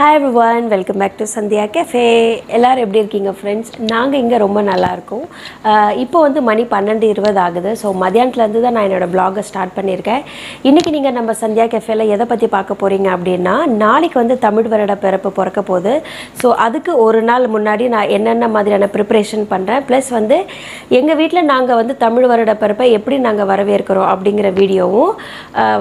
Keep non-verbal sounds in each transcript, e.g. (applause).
Hi everyone welcome back to Sandhya cafe எல்லோரும் எப்படி இருக்கீங்க ஃப்ரெண்ட்ஸ் நாங்கள் இங்கே ரொம்ப நல்லாயிருக்கோம் இப்போ வந்து மணி பன்னெண்டு இருபது ஆகுது. ஸோ மதியானத்துலேருந்து தான் நான் என்னோடய ப்ளாகை ஸ்டார்ட் பண்ணியிருக்கேன். இன்றைக்கி நீங்கள் நம்ம சந்தியா கேஃபேல எதை பற்றி பார்க்க போகிறீங்க அப்படின்னா நாளைக்கு வந்து தமிழ் வருட பிறப்பு பிறக்க போகுது. ஸோ அதுக்கு ஒரு நாள் முன்னாடி நான் என்னென்ன மாதிரியான ப்ரிப்பரேஷன் பண்ணுறேன் ப்ளஸ் வந்து எங்கள் வீட்டில் நாங்கள் வந்து தமிழ் வருட பிறப்பை எப்படி நாங்கள் வரவேற்கிறோம் அப்படிங்கிற வீடியோவும்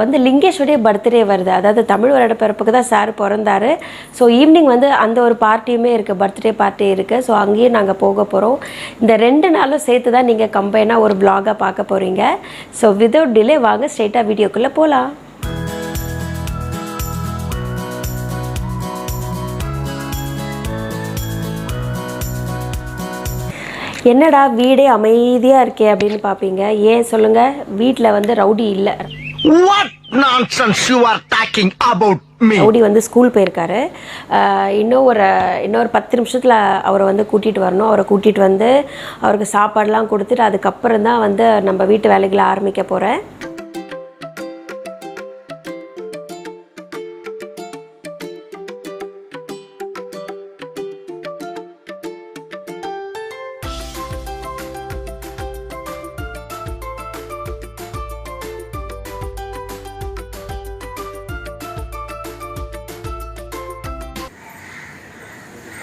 வந்து லிங்கேஷுடைய பர்த்டே வருது. அதாவது தமிழ் வருட பிறப்புக்கு தான் சார் பிறந்தாரு. ஸோ ஈவினிங் வந்து அந்த ஒரு பார்ட்டியுமே இருக்குது பர்த்டே பார்ட்டி இருக்குது ஸோ அங்கேயும் நாங்கள் போக போகிறோம் இந்த ரெண்டு நாளும் சேர்த்து தான் நீங்கள் கம்பைனாக ஒரு பிளாகாக பார்க்க போகிறீங்க ஸோ விதவுட் டிலே வாங்க ஸ்ட்ரெயிட்டாக வீடியோக்குள்ளே போகலாம் என்னடா வீடே அமைதியாக இருக்கே அப்படின்னு பார்ப்பீங்க ஏன் சொல்லுங்கள் வீட்டில் வந்து ரவுடி இல்லை. What nonsense you are talking about me? வந்து ஸ்கூல் போயிருக்காரு. இன்னும் ஒரு இன்னொரு பத்து நிமிஷத்தில் அவரை வந்து கூட்டிகிட்டு வரணும். அவரை கூட்டிகிட்டு வந்து அவருக்கு சாப்பாடெலாம் கொடுத்துட்டு அதுக்கப்புறம் தான் வந்து நம்ம வீட்டு வேலைகளை ஆரம்பிக்க போகிறேன்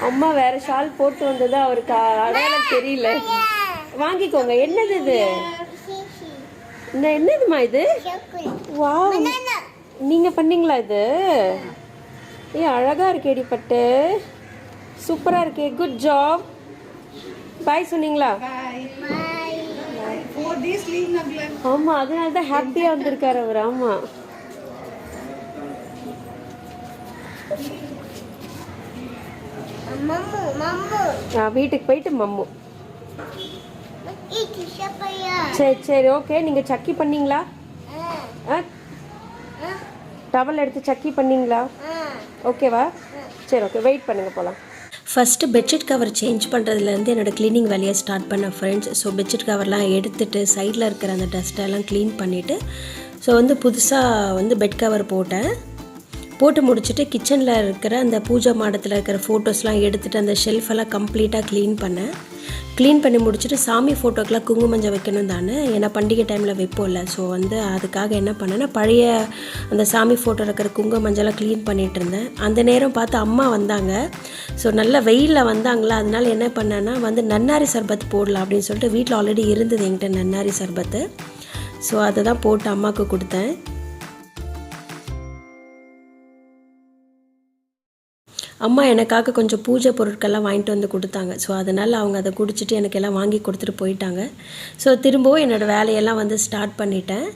அம்மா வேற ஷால் போட்டு வந்தது அவருக்கு? அடையாளம் தெரியல. வாங்கிக்கோங்க. என்னது இது? இந்த என்னதுமா இது? வாவ். நீங்க பண்ணீங்களா இது? ஏ அழகா இருக்கேடி பட்டு. சூப்பரா இருக்கே. குட் ஜாப் பாய் சொன்னீங்களா? ஆமா அதனால தான் ஹாப்பியா வந்திருக்காரு அவர். ஆமா. வீட்டுக்கு போயிட்டு மம்மு? சரி சரி ஓகே. நீங்க சக்கி பண்ணீங்களா? ஆ. டவல் எடுத்து சக்கி பண்ணீங்களா. ஓகேவா? சரி ஓகே. வெயிட் பண்ணுங்க போகலாம் ஃபஸ்ட்டு பெட்ஷீட் கவர் சேஞ்ச் பண்ணுறதுலேருந்து என்னோடய க்ளீனிங் வேலையை ஸ்டார்ட் பண்ண ஃப்ரெண்ட்ஸ் ஸோ பெட்ஷீட் கவர்லாம் எடுத்துட்டு சைடில் இருக்கிற அந்த டஸ்ட்டெல்லாம் க்ளீன் பண்ணிவிட்டு ஸோ வந்து புதுசாக வந்து பெட் கவர் போட்டேன். போட்டு முடிச்சுட்டு கிச்சனில் இருக்கிற அந்த பூஜை மாடத்தில் இருக்கிற ஃபோட்டோஸ்லாம் எடுத்துகிட்டு அந்த ஷெல்ஃபெல்லாம் கம்ப்ளீட்டாக க்ளீன் பண்ணேன் க்ளீன் பண்ணி முடிச்சுட்டு சாமி ஃபோட்டோக்கெலாம் குங்குமஞ்சம் வைக்கணும் தானே? ஏன்னா பண்டிகை டைமில் வைப்போம்ல. ஸோ வந்து அதுக்காக என்ன பண்ணேன்னா பழைய அந்த சாமி ஃபோட்டோ இருக்கிற குங்குமஞ்செல்லாம் க்ளீன் பண்ணிகிட்டு இருந்தேன். அந்த நேரம் பார்த்து அம்மா வந்தாங்க. ஸோ நல்ல வெயிலில் வந்தாங்களா? அதனால என்ன பண்ணேன்னா வந்து நன்னாரி சர்பத் போடலாம் அப்படின்னு சொல்லிட்டு வீட்டில் ஆல்ரெடி இருந்தது என்கிட்ட நன்னாரி சர்பத்து. ஸோ அதை தான் போட்டு அம்மாவுக்கு கொடுத்தேன். அம்மா எனக்காக கொஞ்சம் பூஜை பொருட்கள்லாம் வாங்கிட்டு வந்து கொடுத்தாங்க. ஸோ அதனால் அவங்க அதை குடிச்சிட்டு எனக்கு எல்லாம் வாங்கி கொடுத்துட்டு போயிட்டாங்க. ஸோ திரும்பவும் என்னோடய வேலையெல்லாம் வந்து ஸ்டார்ட் பண்ணிட்டேன்.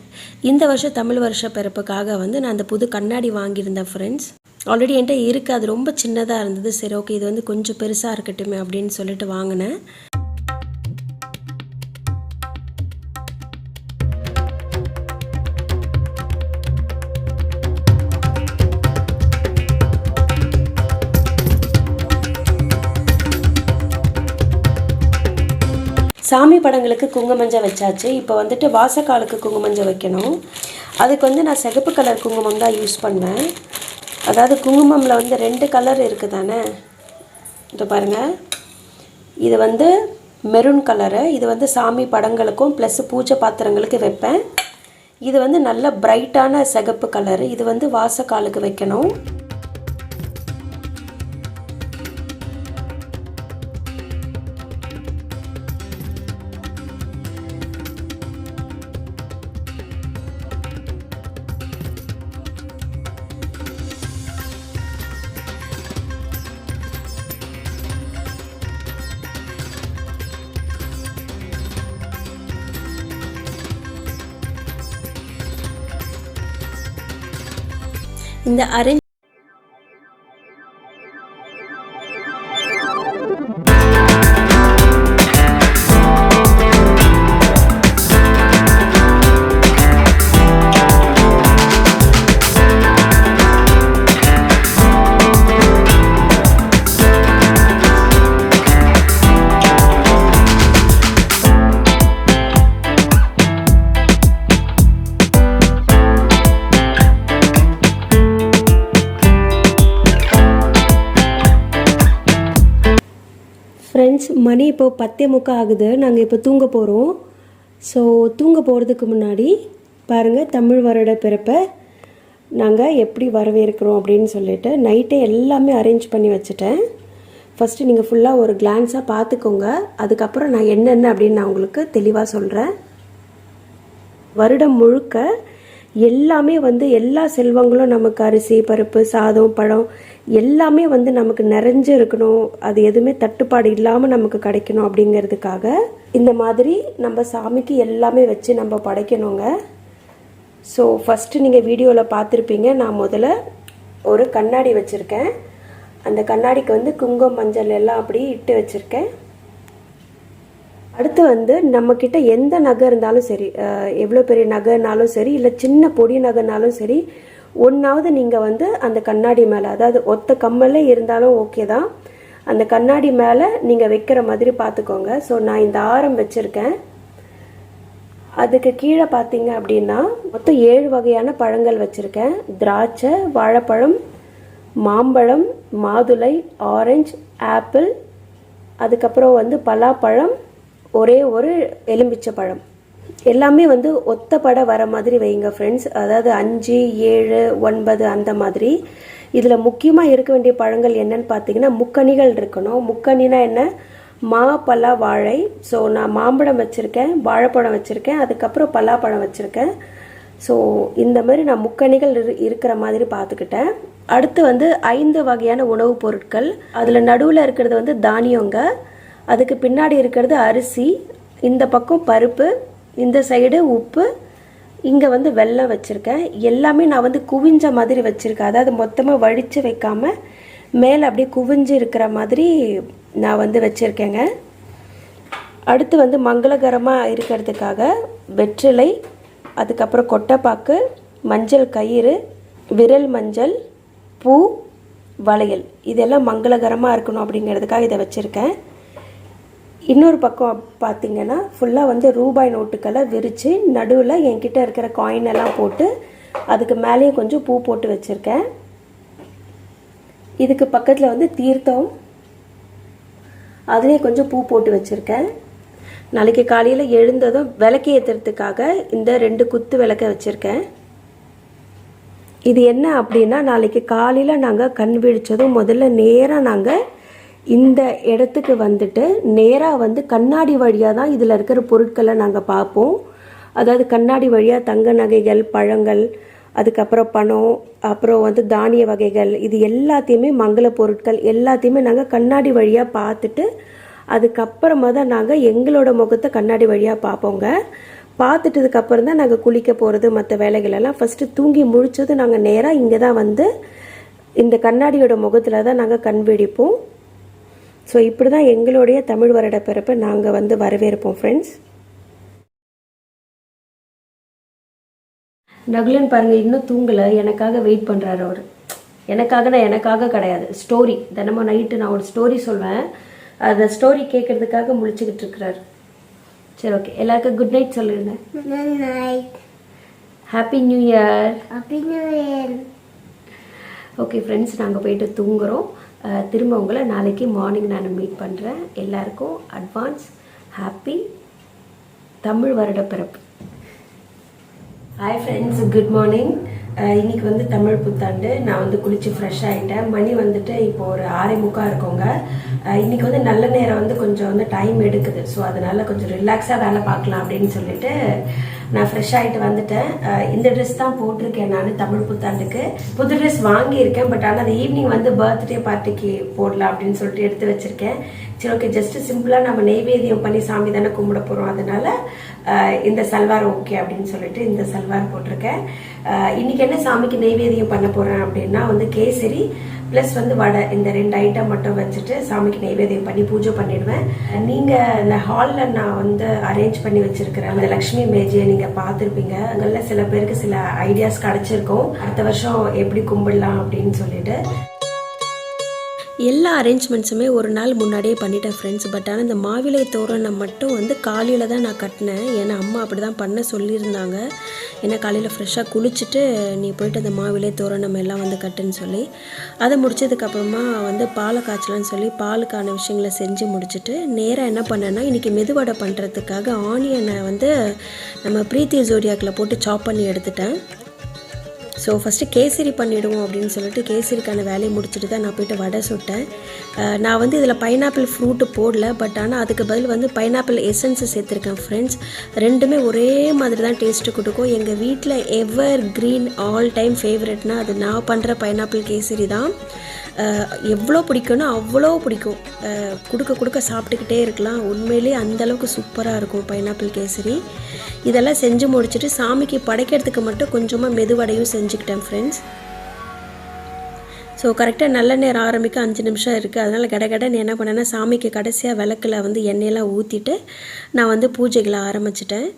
இந்த வருஷம் தமிழ் வருஷ பிறப்புக்காக வந்து நான் அந்த புது கண்ணாடி வாங்கியிருந்தேன் ஃப்ரெண்ட்ஸ் ஆல்ரெடி என்கிட்ட இருக்குது அது ரொம்ப சின்னதாக இருந்தது. சரி ஓகே இது வந்து கொஞ்சம் பெருசாக இருக்கட்டுமே அப்படின்னு சொல்லிட்டு வாங்கினேன். சாமி படங்களுக்கு குங்குமஞ்சை வச்சாச்சு. இப்போ வந்துட்டு வாசக்காலுக்கு குங்குமஞ்சள் வைக்கணும். அதுக்கு வந்து நான் சிகப்பு கலர் குங்குமம் தான் யூஸ் பண்ணேன். அதாவது குங்குமமில் வந்து ரெண்டு கலர் இருக்குது தானே இது பாருங்கள் இது வந்து மெரூன் கலரு. இது வந்து சாமி படங்களுக்கும் ப்ளஸ் பூஜை பாத்திரங்களுக்கு வைப்பேன். இது வந்து நல்ல பிரைட்டான சிகப்பு கலரு. இது வந்து வாசக்காலுக்கு வைக்கணும். இந்த அரேஞ்ச் ஃப்ரெண்ட்ஸ் மணி இப்போ பத்தே முக்கா ஆகுது. நாங்கள் இப்போ தூங்க போகிறோம் ஸோ தூங்க போகிறதுக்கு முன்னாடி பாருங்கள் தமிழ் வருட பிறப்பை நாங்கள் எப்படி வரவேற்கிறோம் அப்படின்னு சொல்லிட்டு நைட்டே எல்லாமே அரேஞ்ச் பண்ணி வச்சுட்டேன். ஃபஸ்ட்டு நீங்கள் ஃபுல்லாக ஒரு கிளான்ஸாக பார்த்துக்கோங்க. அதுக்கப்புறம் நான் என்னென்ன அப்படின்னு நான் உங்களுக்கு தெளிவாக சொல்கிறேன் வருடம் முழுக்க எல்லாமே வந்து எல்லா செல்வங்களும் நமக்கு அரிசி பருப்பு சாதம் பழம் எல்லாமே வந்து நமக்கு நிறைஞ்சு இருக்கணும் அது எதுவுமே தட்டுப்பாடு இல்லாமல் நமக்கு கிடைக்கணும் அப்படிங்கிறதுக்காக இந்த மாதிரி நம்ம சாமிக்கு எல்லாமே வச்சு நம்ம படைக்கணுங்க. ஸோ ஃபஸ்ட்டு நீங்கள் வீடியோவில் பார்த்துருப்பீங்க. நான் முதல்ல ஒரு கண்ணாடி வச்சுருக்கேன். அந்த கண்ணாடிக்கு வந்து குங்குமம் மஞ்சள் எல்லாம் அப்படி இட்டு வச்சுருக்கேன். அடுத்து வந்து நம்மக்கிட்ட எந்த நகை இருந்தாலும் சரி எவ்வளோ பெரிய நகைனாலும் சரி இல்லை சின்ன பொடி நகைனாலும் சரி ஒன்றாவது நீங்கள் வந்து அந்த கண்ணாடி மேலே அதாவது ஒத்த கம்மலே இருந்தாலும் ஓகே தான். அந்த கண்ணாடி மேலே நீங்கள் வைக்கிற மாதிரி பார்த்துக்கோங்க ஸோ நான் இந்த ஆரம் வச்சுருக்கேன். அதுக்கு கீழே பார்த்தீங்க அப்படின்னா மொத்தம் ஏழு வகையான பழங்கள் வச்சுருக்கேன். திராட்சை வாழைப்பழம் மாம்பழம் மாதுளை ஆரஞ்சு ஆப்பிள் அதுக்கப்புறம் வந்து பலாப்பழம் ஒரே ஒரு எலும்பிச்சை பழம். எல்லாமே வந்து ஒத்தப்பட வர மாதிரி வைங்க ஃப்ரெண்ட்ஸ் அதாவது அஞ்சு ஏழு ஒன்பது அந்த மாதிரி. இதில் முக்கியமாக இருக்க வேண்டிய பழங்கள் என்னன்னு பார்த்தீங்கன்னா முக்கணிகள் இருக்கணும். முக்கணினா என்ன? மா பலா வாழை. ஸோ நான் மாம்பழம் வச்சுருக்கேன் வாழைப்பழம் வச்சுருக்கேன் அதுக்கப்புறம் பலாப்பழம் வச்சுருக்கேன். ஸோ இந்த மாதிரி நான் முக்கணிகள் இரு இருக்கிற மாதிரி பார்த்துக்கிட்டேன் அடுத்து வந்து ஐந்து வகையான உணவுப் பொருட்கள். அதில் நடுவில் இருக்கிறது வந்து தானியங்க அதுக்கு பின்னாடி இருக்கிறது அரிசி இந்த பக்கம் பருப்பு இந்த சைடு உப்பு. இங்கே வந்து வெல்லம் வச்சுருக்கேன். எல்லாமே நான் வந்து குவிஞ்ச மாதிரி வச்சுருக்கேன். அதாவது மொத்தமாக வடித்து வைக்காமல் மேலே அப்படியே குவிஞ்சு இருக்கிற மாதிரி நான் வந்து வச்சுருக்கேங்க. அடுத்து வந்து மங்களகரமாக இருக்கிறதுக்காக வெற்றிலை அதுக்கப்புறம் கொட்டைப்பாக்கு மஞ்சள் கயிறு விரல் மஞ்சள் பூ வளையல். இதெல்லாம் மங்களகரமாக இருக்கணும் அப்படிங்கிறதுக்காக இதை வச்சுருக்கேன். இன்னொரு பக்கம் பார்த்தீங்கன்னா ஃபுல்லாக வந்து ரூபாய் நோட்டுக்களை விரித்து நடுவில் என்கிட்ட இருக்கிற காயின் எல்லாம் போட்டு அதுக்கு மேலேயும் கொஞ்சம் பூ போட்டு வச்சுருக்கேன். இதுக்கு பக்கத்தில் வந்து தீர்த்தம் அதுலேயும் கொஞ்சம் பூ போட்டு வச்சுருக்கேன். நாளைக்கு காலையில் எழுந்ததும் விளக்கு ஏற்றுறதுக்காக இந்த ரெண்டு குத்து விளக்க வச்சுருக்கேன். இது என்ன அப்படின்னா நாளைக்கு காலையில் நாங்கள் கண் விழித்ததும் முதல்ல நேராக நாங்கள் இந்த இடத்துக்கு வந்துட்டு நேராக வந்து கண்ணாடி வழியாக தான் இதில் இருக்கிற பொருட்களை நாங்கள் பார்ப்போம். அதாவது கண்ணாடி வழியாக தங்க நகைகள் பழங்கள் அதுக்கப்புறம் பணம் அப்புறம் வந்து தானிய வகைகள் இது எல்லாத்தையுமே மங்கள பொருட்கள் எல்லாத்தையுமே நாங்கள் கண்ணாடி வழியாக பார்த்துட்டு அதுக்கப்புறமா தான் நாங்கள் எங்களோட முகத்தை கண்ணாடி வழியாக பார்ப்போங்க. பார்த்துட்டதுக்கப்புறம் தான் நாங்கள் குளிக்க போகிறது மற்ற வேலைகளெல்லாம் ஃபஸ்ட்டு தூங்கி முழிச்சது நாங்கள் நேராக இங்கே தான் வந்து இந்த கண்ணாடியோட முகத்தில் தான் நாங்கள் கண்பிடிப்போம் ஸோ இப்படி தான் எங்களுடைய தமிழ் வருட பிறப்பை நாங்கள் வந்து வரவேற்போம் ஃப்ரெண்ட்ஸ் நகுலன் பாருங்க இன்னும் தூங்கலை. எனக்காக வெயிட் பண்ணுறாரு அவர். எனக்காகனா எனக்காக கிடையாது. ஸ்டோரி தினமும் நைட்டு நான் ஒரு ஸ்டோரி சொல்வேன். அந்த ஸ்டோரி கேட்கறதுக்காக முழிச்சுக்கிட்டு இருக்கிறாரு. சரி ஓகே எல்லாருக்கும் குட் நைட் சொல்லுங்க. Happy new year Happy New Year. Okay friends நாங்கள் போயிட்டு தூங்குறோம். திரும்ப உங்களை நாளைக்கு மார்னிங் நான் மீட் பண்ணுறேன் எல்லாருக்கும் அட்வான்ஸ் ஹாப்பி தமிழ் வருட பிறப்பு. ஹாய் ஃப்ரெண்ட்ஸ் குட் மார்னிங் இன்னைக்கு வந்து தமிழ் புத்தாண்டு. நான் வந்து குளிச்சு ஃப்ரெஷ் ஆகிட்டேன் மணி வந்துட்டு இப்போ ஒரு ஆறே முக்கா இருக்கோங்க. இன்னைக்கு வந்து நல்ல நேரம் வந்து கொஞ்சம் வந்து டைம் எடுக்குது. ஸோ அதனால கொஞ்சம் ரிலாக்ஸாக வேலை பார்க்கலாம் அப்படின்னு சொல்லிட்டு நான் ஃப்ரெஷ் ஆகிட்டு வந்துட்டேன். இந்த ட்ரெஸ் தான் போட்டிருக்கேன் நான் தமிழ் புத்தாண்டுக்கு. புது ட்ரெஸ் வாங்கியிருக்கேன் பட் ஆனால் அது ஈவினிங் வந்து பர்த்டே பார்ட்டிக்கு போடலாம் அப்படின்னு சொல்லிட்டு எடுத்து வச்சிருக்கேன். சரி ஓகே ஜஸ்ட் சிம்பிளாக நம்ம நெய்வேத்தியம் பண்ணி சாமி தானே கும்பிட போகிறோம் அதனால இந்த சல்வார் ஓகே அப்படின்னு சொல்லிட்டு இந்த சல்வார் போட்டிருக்கேன். இன்னைக்கு என்ன சாமிக்கு நெய்வேத்தியம் பண்ண போகிறேன் அப்படின்னா வந்து கேசரி ப்ளஸ் வந்து வடை இந்த ரெண்டு ஐட்டம் மட்டும் வச்சுட்டு சாமிக்கு நெய்வேத்தியம் பண்ணி பூஜை பண்ணிடுவேன். நீங்கள் இந்த ஹாலில் நான் வந்து அரேஞ்ச் பண்ணி வச்சுருக்கிறேன். அந்த லக்ஷ்மி மேஜையை நீங்கள் பார்த்துருப்பீங்க. அங்கெல்லாம் சில பேருக்கு சில ஐடியாஸ் கிடச்சிருக்கும். அடுத்த வருஷம் எப்படி கும்பிடலாம் அப்படின்னு சொல்லிட்டு எல்லா அரேஞ்ச்மெண்ட்ஸுமே ஒரு நாள் முன்னாடியே பண்ணிட்டேன் ஃப்ரெண்ட்ஸ் பட் ஆனால் இந்த மாவிலை தோரணை மட்டும் வந்து காலையில் தான் நான் கட்டினேன். ஏன்னா அம்மா அப்படி தான் பண்ண சொல்லியிருந்தாங்க. ஏன்னா காலையில் ஃப்ரெஷ்ஷாக குளிச்சுட்டு நீ போயிட்டு அந்த மாவிலை தோரணம் எல்லாம் வந்து கட்டுன்னு சொல்லி. அதை முடிச்சதுக்கப்புறமா வந்து பாலை காய்ச்சலான்னு சொல்லி பாலுக்கான விஷயங்களை செஞ்சு முடிச்சுட்டு நேராக என்ன பண்ணேன்னா இன்றைக்கி மெதுவடை பண்ணுறதுக்காக ஆனியனை வந்து நம்ம பிரீத்தி ஜோடியாக்கில் போட்டு சாப் பண்ணி எடுத்துட்டேன். ஸோ ஃபஸ்ட்டு கேசரி பண்ணிவிடுவோம் அப்படின்னு சொல்லிட்டு கேசரிக்கான வேலையை முடிச்சுட்டு தான் நான் போயிட்டு வடை சுட்டேன். நான் வந்து இதில் பைனாப்பிள் ஃப்ரூட்டு போடல பட் ஆனால் அதுக்கு பதில் வந்து பைனாப்பிள் எசன்ஸு சேர்த்துருக்கேன் ஃப்ரெண்ட்ஸ் ரெண்டுமே ஒரே மாதிரி தான் டேஸ்ட்டு கொடுக்கும். எங்கள் வீட்டில் எவர் க்ரீன் ஆல் டைம் ஃபேவரெட்னால் அது நான் பண்ணுற பைனாப்பிள் கேசரி தான். எவ்வளோ பிடிக்கும்னா அவ்வளோ பிடிக்கும். கொடுக்க கொடுக்க சாப்பிட்டுக்கிட்டே இருக்கலாம். உண்மையிலேயே அந்தளவுக்கு சூப்பராக இருக்கும் பைனாப்பிள் கேசரி. இதெல்லாம் செஞ்சு முடிச்சுட்டு சாமிக்கு படைக்கிறதுக்கு மட்டும் கொஞ்சமாக மெதுவடையும் செஞ்சுக்கிட்டேன் ஃப்ரெண்ட்ஸ் ஸோ கரெக்டாக நல்ல நேரம் ஆரம்பிக்க அஞ்சு நிமிஷம் இருக்குது அதனால் கட கடன்னு என்ன பண்ணேன்னா சாமிக்கு கடைசியாக விளக்கில் வந்து எண்ணெயெல்லாம் ஊற்றிட்டு நான் வந்து பூஜைகளை ஆரம்பிச்சிட்டேன்.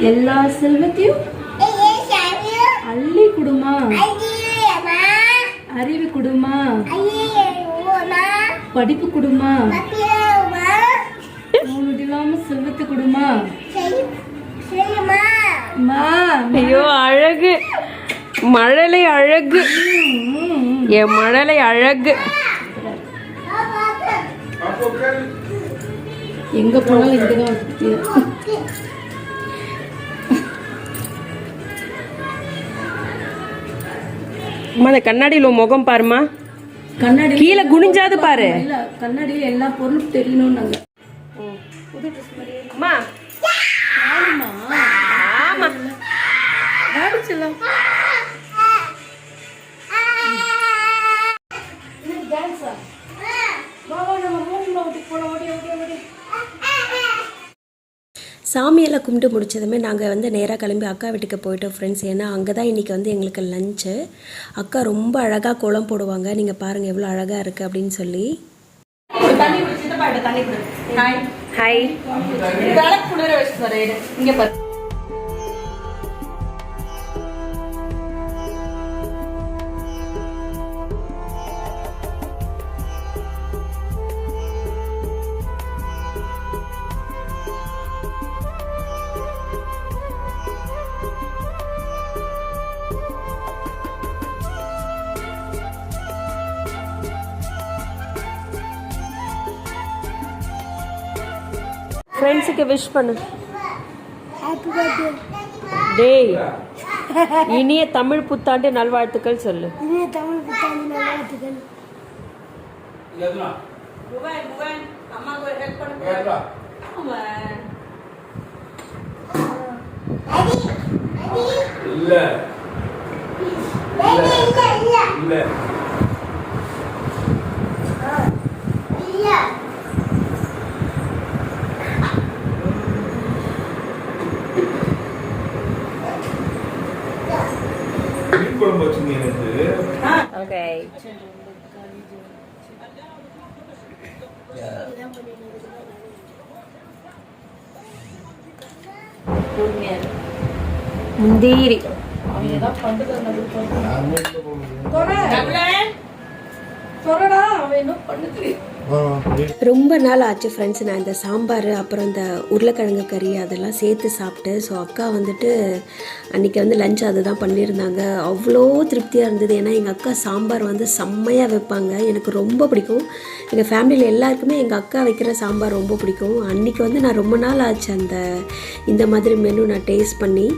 எல்லா செல்வத்தையும் அள்ளி குடுமா. அறிவு குடுமா. படிப்பு குடுமா. உனக்கு இல்லாம செல்வத்தை குடுமா. ஐயோ அழகு. மழலை அழகு. என் மழலை அழகு. எங்க போனாலும் இங்கதான் அம்மா அந்த கண்ணாடியில் உன் முகம் பாருமா கண்ணாடி கீழே குனிஞ்சாது பாரு. கண்ணாடியில எல்லா பொருளும் தெரியணும் நாங்க. அம்மா. ஆமா. செல்லம் சாமியெல்லாம் கும்பிட்டு முடிச்சதுமே நாங்கள் வந்து நேராக கிளம்பி அக்கா வீட்டுக்கு போயிட்டோம் ஃப்ரெண்ட்ஸ் ஏன்னா அங்கே தான் இன்றைக்கி வந்து எங்களுக்கு லஞ்சு அக்கா ரொம்ப அழகாக கோலம் போடுவாங்க. நீங்கள் பாருங்கள் எவ்வளோ அழகாக இருக்குது அப்படின்னு சொல்லி. ஹாய் விஷ் பண்ணு. டேய் (laughs) இனிய தமிழ் புத்தாண்டு நல்வாழ்த்துக்கள் சொல்லு. தமிழ் புத்தாண்டு நல்வாழ்த்துக்கள். இல்ல. இல்ல. மீன் குழம்பு வச்சுங்க எனக்கு. ஓகே முந்தீரி. சொல்லடா அவன் என்ன பண்ணுது ரொம்ப நாள் ஆச்சு ஃப்ரெண்ட்ஸ் நான் இந்த சாம்பார் அப்புறம் இந்த உருளைக்கிழங்கு கறி அதெல்லாம் சேர்த்து சாப்பிட்டு ஸோ அக்கா வந்துட்டு அன்றைக்கி வந்து லஞ்ச் அதுதான் பண்ணியிருந்தாங்க. அவ்வளோ திருப்தியாக இருந்தது. ஏன்னா எங்கள் அக்கா சாம்பார் வந்து செம்மையாக வைப்பாங்க. எனக்கு ரொம்ப பிடிக்கும். எங்கள் ஃபேமிலியில் எல்லாருக்குமே எங்கள் அக்கா வைக்கிற சாம்பார் ரொம்ப பிடிக்கும். அன்றைக்கி வந்து நான் ரொம்ப நாள் ஆச்சு அந்த இந்த மாதிரி மெனு நான் டேஸ்ட் பண்ணி.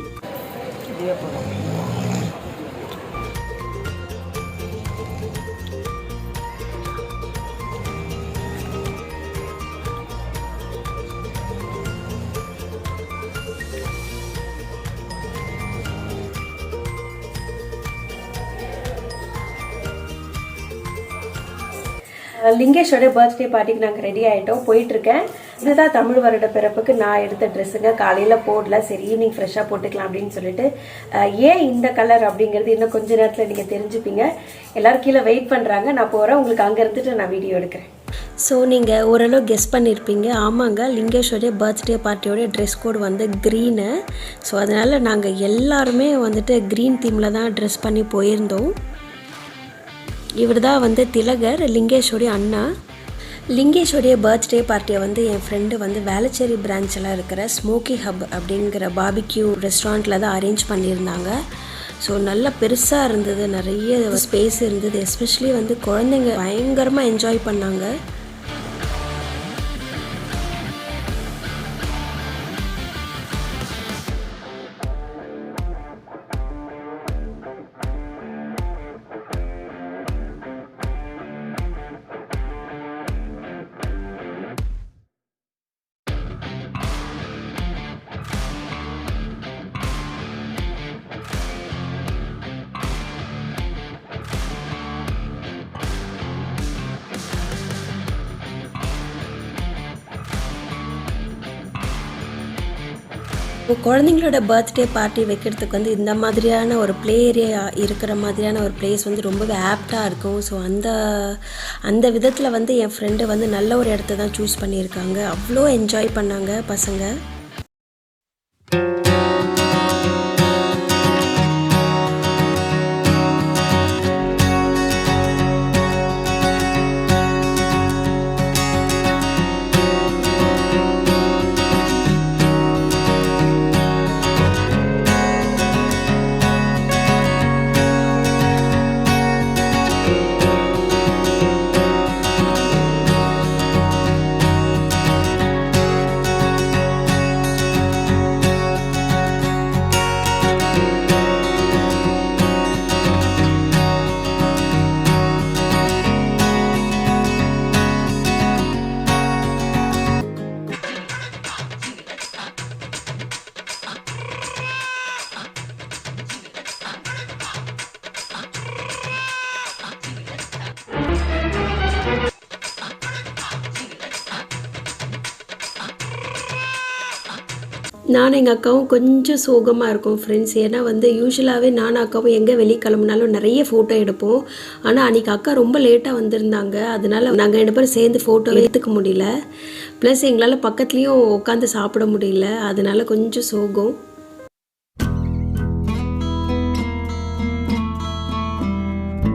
லிங்கேஷோட பர்த்டே பார்ட்டிக்கு நாங்கள் ரெடி ஆகிட்டோம் போயிட்டுருக்கேன். இதுதான் தமிழ் வருட பிறப்புக்கு நான் எடுத்த ட்ரெஸ்ஸுங்க காலையில் போடல. சரி ஈவினிங் ஃப்ரெஷ்ஷாக போட்டுக்கலாம் அப்படின்னு சொல்லிட்டு ஏன் இந்த கலர் அப்படிங்கிறது இன்னும் கொஞ்ச நேரத்தில் நீங்கள் தெரிஞ்சுப்பீங்க. எல்லாரும் கீழே வெயிட் பண்ணுறாங்க நான் போகிறேன் உங்களுக்கு அங்கே இருந்துட்டு நான் வீடியோ எடுக்கிறேன். ஸோ நீங்கள் ஓரளவு கெஸ் பண்ணியிருப்பீங்க ஆமாங்க லிங்கேஷோடைய பர்த்டே பார்ட்டியோடைய ட்ரெஸ் கோட் வந்து க்ரீனு ஸோ அதனால் நாங்கள் எல்லாருமே வந்துட்டு க்ரீன் தீமில் தான் ட்ரெஸ் பண்ணி போயிருந்தோம். இவர் தான் வந்து திலகர் லிங்கேஷோடைய அண்ணா. லிங்கேஷோடைய பர்த்டே பார்ட்டியை வந்து என் ஃப்ரெண்டு வந்து வேளச்சேரி பிரான்ச்சில் இருக்கிற ஸ்மோக்கி ஹப் அப்படிங்கிற பாபிக்யூ ரெஸ்டாரண்ட்டில் தான் அரேஞ்ச் பண்ணியிருந்தாங்க. ஸோ நல்லா பெருசாக இருந்தது நிறைய ஸ்பேஸ் இருந்தது எஸ்பெஷலி வந்து குழந்தைங்க பயங்கரமாக என்ஜாய் பண்ணாங்க. இப்போ குழந்தைங்களோட பர்த்டே பார்ட்டி வைக்கிறதுக்கு வந்து இந்த மாதிரியான ஒரு ப்ளே ஏரியா இருக்கிற மாதிரியான ஒரு பிளேஸ் வந்து ரொம்பவே ஆப்டாக இருக்கும். ஸோ அந்த அந்த விதத்தில் வந்து என் ஃப்ரெண்டு வந்து நல்ல ஒரு இடத்த தான் சூஸ் பண்ணியிருக்காங்க. அவ்வளோ என்ஜாய் பண்ணாங்க பசங்க. நானும் எங்கள் அக்காவும் கொஞ்சம் சோகமாக இருக்கும் ஃப்ரெண்ட்ஸ் ஏன்னா வந்து யூஸ்வலாகவே நானும் அக்காவும் எங்கே வெளியே கிளம்புனாலும் நிறைய ஃபோட்டோ எடுப்போம். ஆனால் அன்றைக்கி அக்கா ரொம்ப லேட்டாக வந்திருந்தாங்க. அதனால் நாங்கள் ரெண்டு பேரும் சேர்ந்து ஃபோட்டோ எடுத்துக்க முடியல. ப்ளஸ் எங்களால் பக்கத்துலேயும் உட்காந்து சாப்பிட முடியல. அதனால் கொஞ்சம் சோகம்.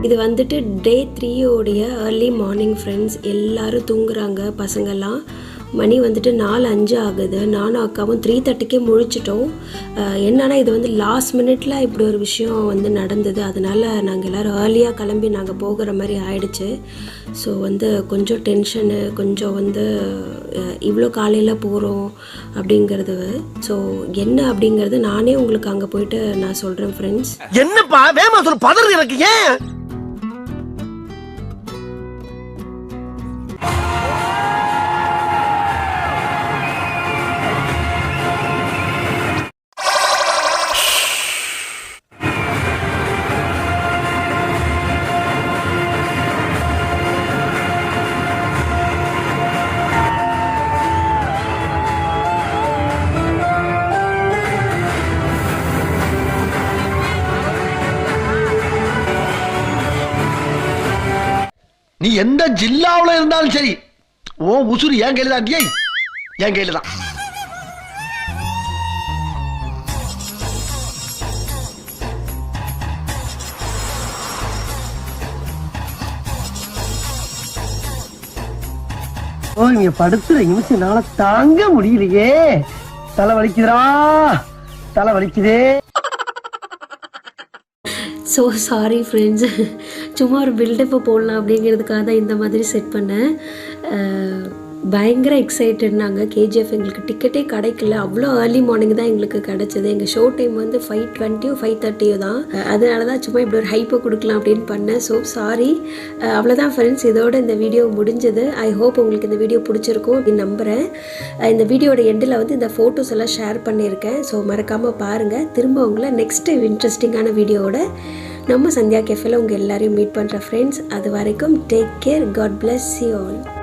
இது வந்துட்டு டே த்ரீயோடைய ஏர்லி மார்னிங் ஃப்ரெண்ட்ஸ் எல்லோரும் தூங்குறாங்க பசங்கள்லாம் மணி வந்துட்டு நாலு அஞ்சு ஆகுது. நானும் அக்காவும் த்ரீ தேர்ட்டிக்கே முழிச்சிட்டோம். என்னன்னா இது வந்து லாஸ்ட் மினிட்ல இப்படி ஒரு விஷயம் வந்து நடந்தது. அதனால நாங்கள் எல்லோரும் ஏர்லியாக கிளம்பி நாங்கள் போகிற மாதிரி ஆயிடுச்சு. ஸோ வந்து கொஞ்சம் டென்ஷனு கொஞ்சம் வந்து இவ்வளோ காலையில் போகிறோம் அப்படிங்கிறது. ஸோ என்ன அப்படிங்கிறது நானே உங்களுக்கு அங்கே போயிட்டு நான் சொல்கிறேன் ஃப்ரெண்ட்ஸ் என்னப்பா வேமா சொல்ல பதறது எனக்கு ஏன்? எந்த ஜில்லாவுல இருந்தாலும் சரி ஓ உசுறு என் கையில தான் டேய் என் கையில தான். ஓ இங்க படுத்துற நிமிஷம்னால தாங்க முடியலையே. தலை வலிக்குதுடா. தலை வலிக்குதே. ஸோ சாரி ஃப்ரெண்ட்ஸ் சும்மா ஒரு பில்டப்பை போடலாம் அப்படிங்கிறதுக்காக தான் இந்த மாதிரி செட் பண்ணேன். பயங்கர பயங்கர எக்ஸைட்டட்னாங்க கேஜிஎஃப் எங்களுக்கு டிக்கெட்டே கிடைக்கல. அவ்வளோ ஏர்லி மார்னிங் தான் எங்களுக்கு கிடச்சிது. எங்கள் ஷோ டைம் வந்து ஃபைவ் டுவெண்ட்டியோ ஃபைவ் தேர்ட்டியோ தான். அதனால தான் சும்மா இப்படி ஒரு ஹைப்பை கொடுக்கலாம் அப்படின்னு பண்ணேன். ஸோ சாரி அவ்வளோதான் ஃப்ரெண்ட்ஸ் இதோட இந்த வீடியோ முடிஞ்சது. ஐ ஹோப் உங்களுக்கு இந்த வீடியோ பிடிச்சிருக்கும் அப்படின்னு நம்புகிறேன் இந்த வீடியோட எண்டில் வந்து இந்த ஃபோட்டோஸ் எல்லாம் ஷேர் பண்ணியிருக்கேன். ஸோ மறக்காமல் பாருங்கள் திரும்ப உங்களை நெக்ஸ்ட்டு இன்ட்ரெஸ்டிங்கான வீடியோவோட நம்ம சந்தியா கேஃபேல உங்கள் எல்லாரையும் மீட் பண்ணுற ஃப்ரெண்ட்ஸ் அது வரைக்கும் take care God bless you all